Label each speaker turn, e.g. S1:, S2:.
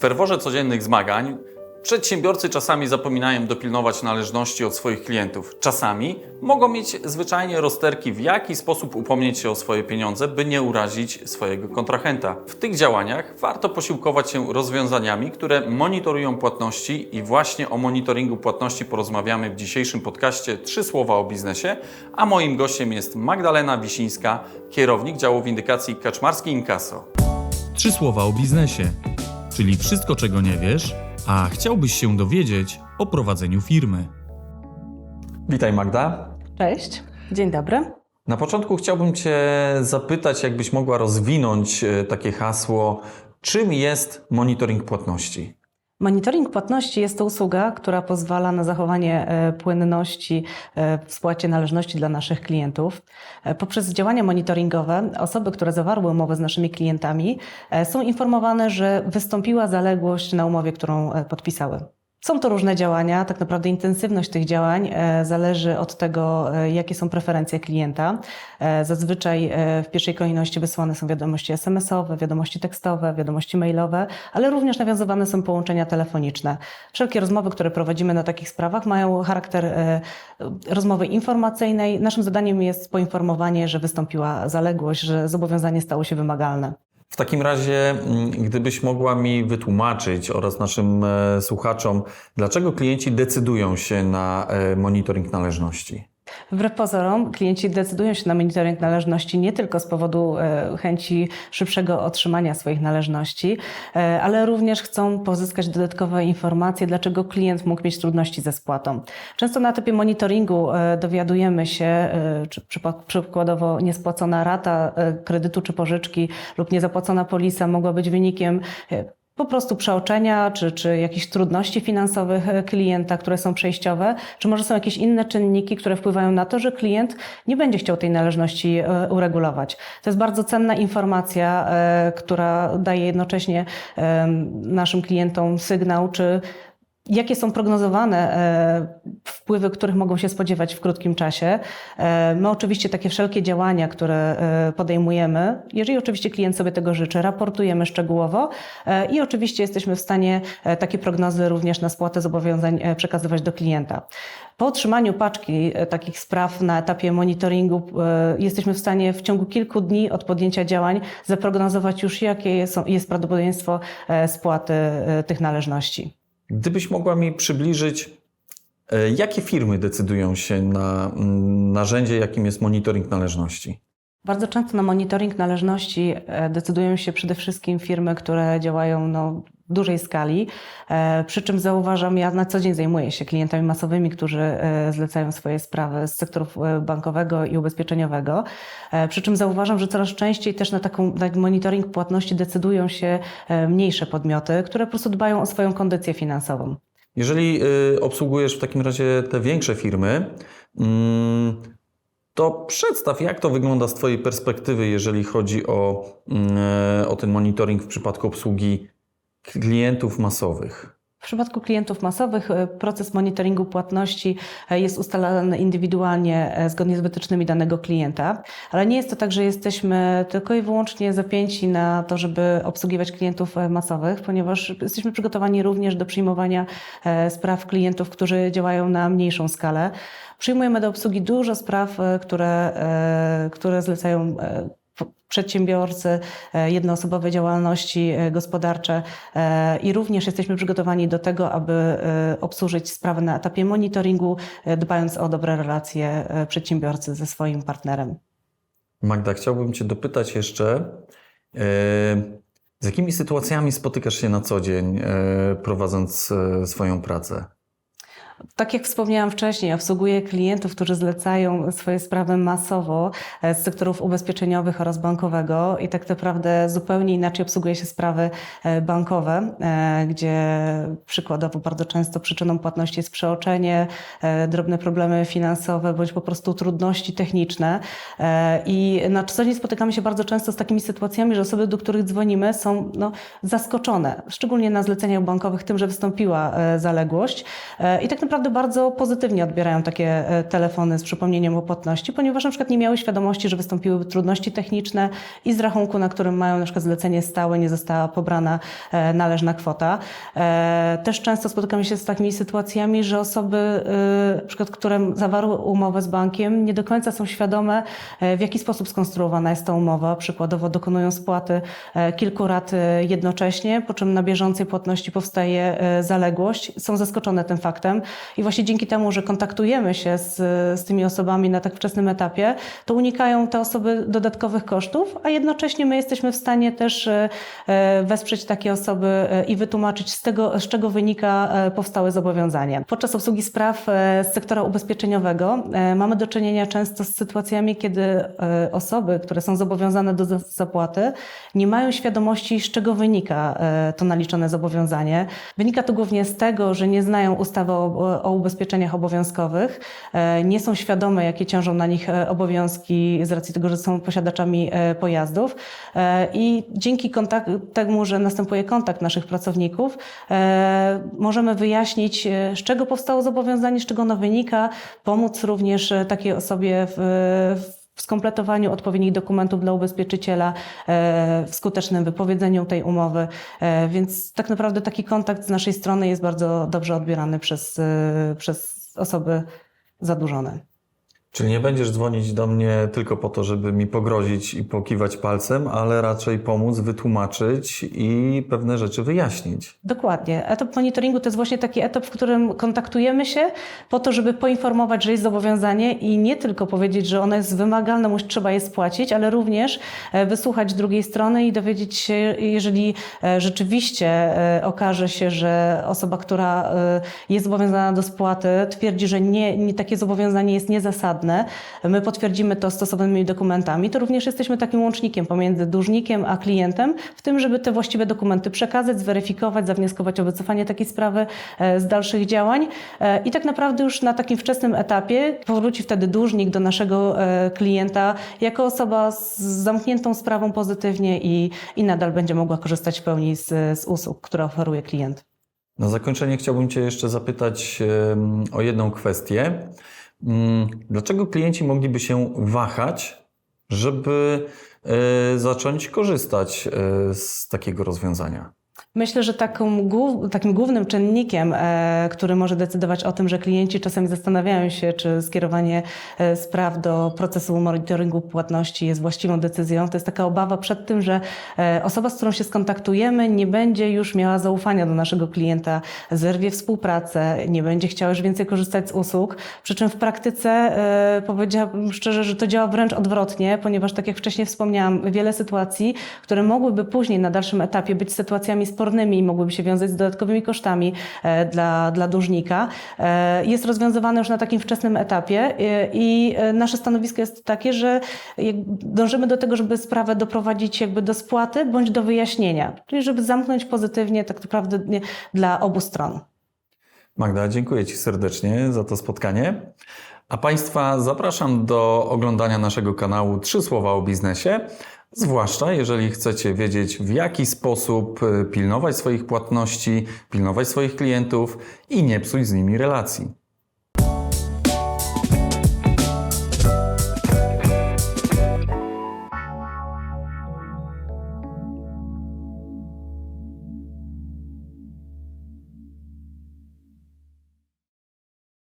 S1: ferworze codziennych zmagań przedsiębiorcy czasami zapominają dopilnować należności od swoich klientów. Czasami mogą mieć zwyczajnie rozterki, w jaki sposób upomnieć się o swoje pieniądze, by nie urazić swojego kontrahenta. W tych działaniach warto posiłkować się rozwiązaniami, które monitorują płatności i właśnie o monitoringu płatności porozmawiamy w dzisiejszym podcaście Trzy słowa o biznesie, a moim gościem jest Magdalena Wisińska, kierownik działu windykacji Kaczmarski Inkaso.
S2: Trzy słowa o biznesie, czyli wszystko, czego nie wiesz, a chciałbyś się dowiedzieć o prowadzeniu firmy.
S1: Witaj Magda.
S3: Cześć, dzień dobry.
S1: Na początku chciałbym Cię zapytać, jakbyś mogła rozwinąć e, takie hasło, czym jest monitoring płatności?
S3: Monitoring płatności jest to usługa, która pozwala na zachowanie e, płynności e, w spłacie należności dla naszych klientów. E, Poprzez działania monitoringowe osoby, które zawarły umowę z naszymi klientami, są informowane, że wystąpiła zaległość na umowie, którą podpisały. Są to różne działania, tak naprawdę intensywność tych działań e, zależy od tego, e, jakie są preferencje klienta. E, Zazwyczaj w pierwszej kolejności wysyłane są wiadomości SMS-owe, wiadomości tekstowe, wiadomości mailowe, ale również nawiązywane są połączenia telefoniczne. Wszelkie rozmowy, które prowadzimy na takich sprawach, mają charakter rozmowy informacyjnej. Naszym zadaniem jest poinformowanie, że wystąpiła zaległość, że zobowiązanie stało się wymagalne.
S1: W takim razie, mm, gdybyś mogła mi wytłumaczyć oraz naszym e, słuchaczom, dlaczego klienci decydują się na e, monitoring należności?
S3: Wbrew pozorom, klienci decydują się na monitoring należności nie tylko z powodu e, chęci szybszego otrzymania swoich należności, e, ale również chcą pozyskać dodatkowe informacje, dlaczego klient mógł mieć trudności ze spłatą. Często na etapie monitoringu e, dowiadujemy się, czy przykładowo niespłacona rata kredytu czy pożyczki lub niezapłacona polisa mogła być wynikiem po prostu przeoczenia, czy, czy jakichś trudności finansowych e, klienta, które są przejściowe, czy może są jakieś inne czynniki, które wpływają na to, że klient nie będzie chciał tej należności e, uregulować. To jest bardzo cenna informacja, e, która daje jednocześnie naszym klientom sygnał, czy Jakie są prognozowane e, wpływy, których mogą się spodziewać w krótkim czasie? E, My oczywiście takie wszelkie działania, które e, podejmujemy, jeżeli oczywiście klient sobie tego życzy, raportujemy szczegółowo i oczywiście jesteśmy w stanie takie prognozy również na spłatę zobowiązań przekazywać do klienta. Po otrzymaniu paczki takich spraw na etapie monitoringu jesteśmy w stanie w ciągu kilku dni od podjęcia działań zaprognozować już, jakie jest prawdopodobieństwo spłaty tych należności.
S1: Gdybyś mogła mi przybliżyć, e, jakie firmy decydują się na mm, narzędzie, jakim jest monitoring należności?
S3: Bardzo często na monitoring należności e, decydują się przede wszystkim firmy, które działają no, dużej skali. E, Przy czym zauważam, ja na co dzień zajmuję się klientami masowymi, którzy e, zlecają swoje sprawy z sektorów e, bankowego i ubezpieczeniowego. Przy czym zauważam, że coraz częściej też na taką na monitoring płatności decydują się mniejsze podmioty, które po prostu dbają o swoją kondycję finansową.
S1: Jeżeli y, obsługujesz w takim razie te większe firmy, mm, to przedstaw, jak to wygląda z Twojej perspektywy, jeżeli chodzi o, mm, o ten monitoring w przypadku obsługi klientów masowych.
S3: W przypadku klientów masowych e, proces monitoringu płatności e, jest ustalany indywidualnie e, zgodnie z wytycznymi danego klienta, ale nie jest to tak, że jesteśmy tylko i wyłącznie zapięci na to, żeby obsługiwać klientów masowych, ponieważ jesteśmy przygotowani również do przyjmowania spraw klientów, którzy działają na mniejszą skalę. Przyjmujemy do obsługi dużo spraw, które, które zlecają przedsiębiorcy, e, jednoosobowe działalności e, gospodarcze e, i również jesteśmy przygotowani do tego, aby obsłużyć sprawy na etapie monitoringu, dbając o dobre relacje przedsiębiorcy ze swoim partnerem.
S1: Magda, chciałbym Cię dopytać jeszcze, z jakimi sytuacjami spotykasz się na co dzień, prowadząc swoją pracę?
S3: Tak jak wspomniałam wcześniej, obsługuję klientów, którzy zlecają swoje sprawy masowo e, z sektorów ubezpieczeniowych oraz bankowego i tak naprawdę zupełnie inaczej obsługuje się sprawy e, bankowe, e, gdzie przykładowo bardzo często przyczyną płatności jest przeoczenie, drobne problemy finansowe bądź po prostu trudności techniczne. I na co dzień spotykamy się bardzo często z takimi sytuacjami, że osoby, do których dzwonimy, są no, zaskoczone, szczególnie na zleceniach bankowych, tym, że wystąpiła zaległość. I tak naprawdę naprawdę bardzo pozytywnie odbierają takie e, telefony z przypomnieniem o płatności, ponieważ na przykład nie miały świadomości, że wystąpiły trudności techniczne i z rachunku, na którym mają na przykład zlecenie stałe, nie została pobrana e, należna kwota. E, Też często spotykamy się z takimi sytuacjami, że osoby, na przykład, które zawarły umowę z bankiem, nie do końca są świadome, w jaki sposób skonstruowana jest ta umowa. Przykładowo dokonują spłaty kilku rat jednocześnie, po czym na bieżącej płatności powstaje zaległość. Są zaskoczone tym faktem i właśnie dzięki temu, że kontaktujemy się z, z tymi osobami na tak wczesnym etapie, to unikają te osoby dodatkowych kosztów, a jednocześnie my jesteśmy w stanie też e, e, wesprzeć takie osoby e, i wytłumaczyć, z, tego, z czego wynika powstałe zobowiązanie. Podczas obsługi spraw z sektora ubezpieczeniowego mamy do czynienia często z sytuacjami, kiedy osoby, które są zobowiązane do za- zapłaty, nie mają świadomości, z czego wynika to naliczone zobowiązanie. Wynika to głównie z tego, że nie znają ustawy o, o ubezpieczeniach obowiązkowych, e, nie są świadome, jakie ciążą na nich e, obowiązki z racji tego, że są posiadaczami e, pojazdów. I dzięki kontak- temu, że następuje kontakt naszych pracowników, możemy wyjaśnić, z czego powstało zobowiązanie, z czego ono wynika, pomóc również takiej osobie w, w skompletowaniu odpowiednich dokumentów dla ubezpieczyciela, e, w skutecznym wypowiedzeniu tej umowy. E, Więc tak naprawdę taki kontakt z naszej strony jest bardzo dobrze odbierany przez, e, przez osoby zadłużone.
S1: Czyli nie będziesz dzwonić do mnie tylko po to, żeby mi pogrozić i pokiwać palcem, ale raczej pomóc, wytłumaczyć i pewne rzeczy wyjaśnić.
S3: Dokładnie. Etap monitoringu to jest właśnie taki etap, w którym kontaktujemy się po to, żeby poinformować, że jest zobowiązanie i nie tylko powiedzieć, że ono jest wymagalne, musi, trzeba je spłacić, ale również e, wysłuchać drugiej strony i dowiedzieć się, jeżeli e, rzeczywiście e, okaże się, że osoba, która jest zobowiązana do spłaty, twierdzi, że nie, nie, takie zobowiązanie jest niezasadne, my potwierdzimy to stosownymi dokumentami, to również jesteśmy takim łącznikiem pomiędzy dłużnikiem a klientem, w tym, żeby te właściwe dokumenty przekazać, zweryfikować, zawnioskować o wycofanie takiej sprawy e, z dalszych działań. E, I tak naprawdę już na takim wczesnym etapie powróci wtedy dłużnik do naszego e, klienta jako osoba z zamkniętą sprawą pozytywnie i, i nadal będzie mogła korzystać w pełni z, z usług, które oferuje klient.
S1: Na zakończenie chciałbym Cię jeszcze zapytać o jedną kwestię. Mm, Dlaczego klienci mogliby się wahać, żeby e, zacząć korzystać e, z takiego rozwiązania?
S3: Myślę, że takim głównym czynnikiem, e, który może decydować o tym, że klienci czasami zastanawiają się, czy skierowanie e, spraw do procesu monitoringu płatności jest właściwą decyzją, to jest taka obawa przed tym, że e, osoba, z którą się skontaktujemy, nie będzie już miała zaufania do naszego klienta, zerwie współpracę, nie będzie chciała już więcej korzystać z usług. Przy czym w praktyce powiedziałabym szczerze, że to działa wręcz odwrotnie, ponieważ tak jak wcześniej wspomniałam, wiele sytuacji, które mogłyby później na dalszym etapie być sytuacjami spornymi mogłyby się wiązać z dodatkowymi kosztami e, dla, dla dłużnika, e, jest rozwiązywane już na takim wczesnym etapie e, i nasze stanowisko jest takie, że dążymy do tego, żeby sprawę doprowadzić jakby do spłaty bądź do wyjaśnienia, czyli żeby zamknąć pozytywnie tak naprawdę dla obu stron.
S1: Magda, dziękuję Ci serdecznie za to spotkanie. A Państwa zapraszam do oglądania naszego kanału Trzy Słowa o Biznesie, zwłaszcza jeżeli chcecie wiedzieć, w jaki sposób y, pilnować swoich płatności, pilnować swoich klientów i nie psuć z nimi relacji.